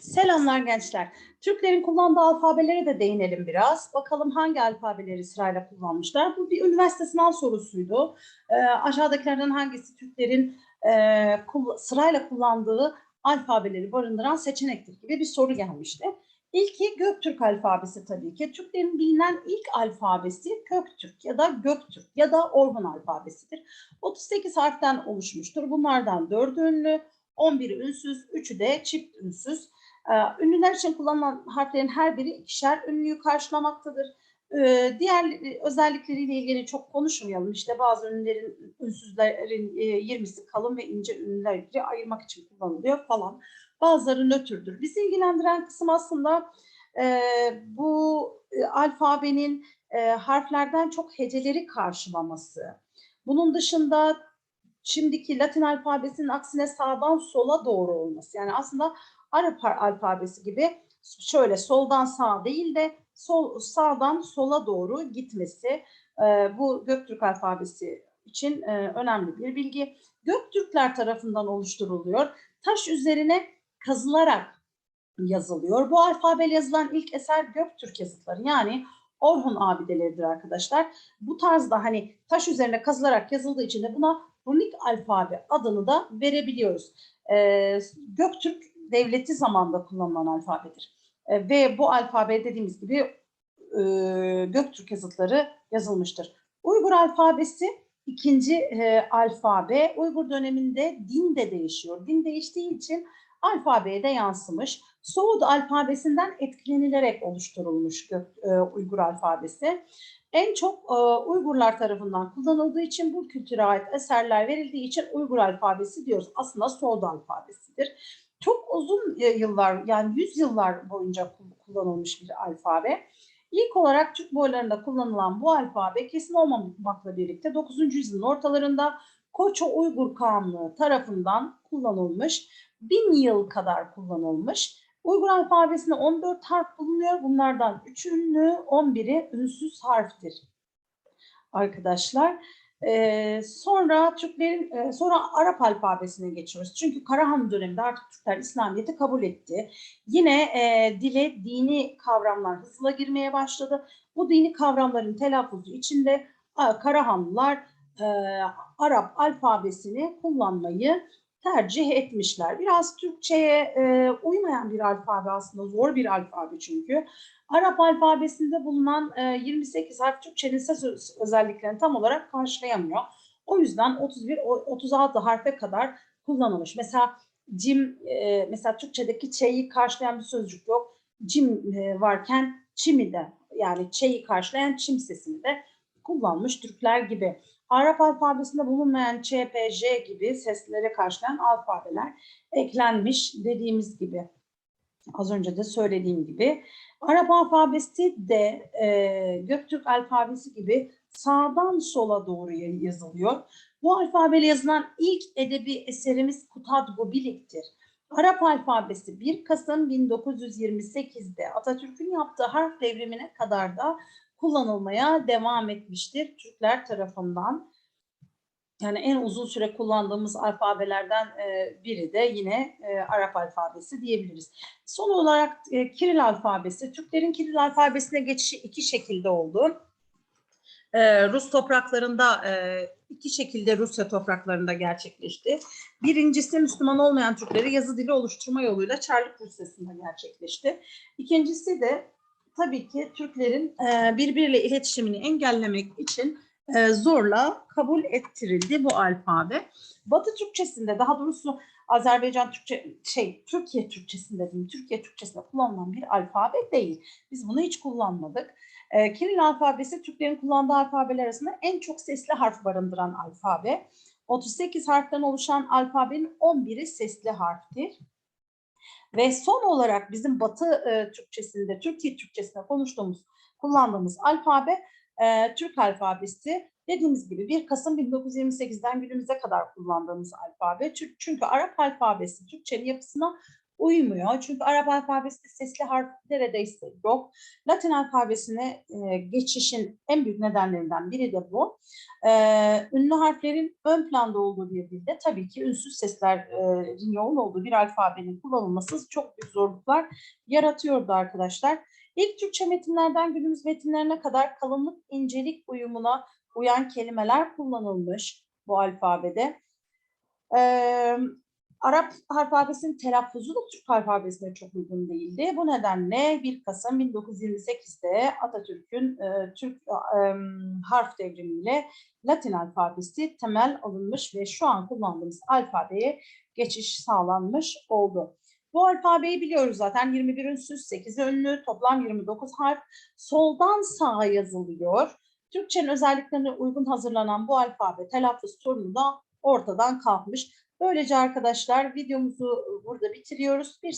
Selamlar gençler. Türklerin kullandığı alfabelere de değinelim biraz. Bakalım hangi alfabeleri sırayla kullanmışlar. Bu bir üniversite sınav sorusuydu. Ee, aşağıdakilerden hangisi Türklerin e, kull- sırayla kullandığı alfabeleri barındıran seçenektir gibi bir soru gelmişti. İlki Göktürk alfabesi tabii ki. Türklerin bilinen ilk alfabesi Köktürk ya da Göktürk ya da Orhun alfabesidir. 38 harften oluşmuştur. Bunlardan 4'ü ünlü, 11'i ünsüz, 3'ü de çift ünsüz. Ee, Ünlüler için kullanılan harflerin her biri ikişer ünlüyü karşılamaktadır. Ee, Diğer özellikleriyle ilgili çok konuşmayalım. İşte bazı ünlülerin, ünsüzlerin e, 20'si kalın ve ince ünlüleri ayırmak için kullanılıyor falan. Bazıları nötrdür. Bizi ilgilendiren kısım aslında e, bu e, alfabenin e, harflerden çok heceleri karşılaması. Bunun dışında şimdiki Latin alfabesinin aksine sağdan sola doğru olması. Yani aslında Arap alfabesi gibi şöyle soldan sağa değil de sol sağdan sola doğru gitmesi e, bu Göktürk alfabesi için e, önemli bir bilgi. Göktürkler tarafından oluşturuluyor. Taş üzerine kazılarak yazılıyor. Bu alfabeyle yazılan ilk eser Göktürk yazıtları yani Orhun abideleridir arkadaşlar. Bu tarzda hani taş üzerine kazılarak yazıldığı için de buna runik alfabe adını da verebiliyoruz. Ee, Göktürk devleti zamanında kullanılan alfabedir. Ee, ve bu alfabe dediğimiz gibi e, Göktürk yazıtları yazılmıştır. Uygur alfabesi ikinci e, alfabe. Uygur döneminde din de değişiyor. Din değiştiği için alfabeye de yansımış. Soğud alfabesinden etkilenilerek oluşturulmuş Gök, e, Uygur alfabesi. En çok e, Uygurlar tarafından kullanıldığı için bu kültüre ait eserler verildiği için Uygur alfabesi diyoruz. Aslında Soğud alfabesidir. Çok uzun e, yıllar yani yüz yıllar boyunca kullanılmış bir alfabe. İlk olarak Türk boylarında kullanılan bu alfabe kesin olmamakla birlikte 9. yüzyılın ortalarında Koço Uygur Kağanlığı tarafından kullanılmış. Bin yıl kadar kullanılmış. Uygur alfabesinde 14 harf bulunuyor. Bunlardan 3 ünlü, 11'i ünsüz harftir. Arkadaşlar. Sonra Türklerin e, sonra Arap alfabesine geçiyoruz. Çünkü Karahan döneminde artık Türkler İslamiyet'i kabul etti. Yine e, dile dini kavramlar hızla girmeye başladı. Bu dini kavramların telaffuzu içinde Karahanlılar e, Arap alfabesini kullanmayı tercih etmişler. Biraz Türkçe'ye e, uymayan bir alfabe aslında, zor bir alfabe çünkü. Arap alfabesinde bulunan e, 28 harf Türkçenin ses özelliklerini tam olarak karşılayamıyor. O yüzden 31-36 harfe kadar kullanılmış. Mesela cim, e, mesela Türkçedeki ç'yi karşılayan bir sözcük yok. Cim e, varken çimi de yani ç'yi karşılayan çim sesini de kullanmış Türkler gibi. Arap alfabesinde bulunmayan Ç, P, J gibi seslere karşılayan alfabeler eklenmiş dediğimiz gibi. Az önce de söylediğim gibi. Arap alfabesi de e, Göktürk alfabesi gibi sağdan sola doğru yazılıyor. Bu alfabeyle yazılan ilk edebi eserimiz Kutadgu Bilik'tir. Arap alfabesi 1 Kasım 1928'de Atatürk'ün yaptığı harf devrimine kadar da kullanılmaya devam etmiştir Türkler tarafından. Yani en uzun süre kullandığımız alfabelerden biri de yine Arap alfabesi diyebiliriz. Son olarak Kiril alfabesi. Türklerin Kiril alfabesine geçişi iki şekilde oldu. Rus topraklarında iki şekilde Rusya topraklarında gerçekleşti. Birincisi Müslüman olmayan Türkleri yazı dili oluşturma yoluyla Çarlık Rusyası'nda gerçekleşti. İkincisi de tabii ki Türklerin birbiriyle iletişimini engellemek için zorla kabul ettirildi bu alfabe. Batı Türkçesinde daha doğrusu Azerbaycan Türkçe şey Türkiye Türkçesinde değil, Türkiye Türkçesinde kullanılan bir alfabe değil. Biz bunu hiç kullanmadık. E, Kiril alfabesi Türklerin kullandığı alfabeler arasında en çok sesli harf barındıran alfabe. 38 harften oluşan alfabenin 11'i sesli harftir. Ve son olarak bizim Batı e, Türkçesinde, Türkiye Türkçesinde konuştuğumuz, kullandığımız alfabe e, Türk alfabesi. Dediğimiz gibi 1 Kasım 1928'den günümüze kadar kullandığımız alfabe. Çünkü Arap alfabesi Türkçenin yapısına uymuyor. Çünkü Arap alfabesinde sesli harf neredeyse yok. Latin alfabesine e, geçişin en büyük nedenlerinden biri de bu. E, ünlü harflerin ön planda olduğu bir dilde tabii ki ünsüz seslerin yoğun olduğu bir alfabenin kullanılması çok büyük zorluklar yaratıyordu arkadaşlar. İlk Türkçe metinlerden günümüz metinlerine kadar kalınlık incelik uyumuna uyan kelimeler kullanılmış bu alfabede. Ee, Arap alfabesinin telaffuzu da Türk alfabesine çok uygun değildi. Bu nedenle 1 Kasım 1928'de Atatürk'ün e, Türk e, harf devrimiyle Latin alfabesi temel alınmış ve şu an kullandığımız alfabeye geçiş sağlanmış oldu. Bu alfabeyi biliyoruz zaten 21 ünsüz, 8 ünlü, toplam 29 harf. Soldan sağa yazılıyor. Türkçenin özelliklerine uygun hazırlanan bu alfabe telaffuz sorunu da ortadan kalkmış. Böylece arkadaşlar videomuzu burada bitiriyoruz. Bir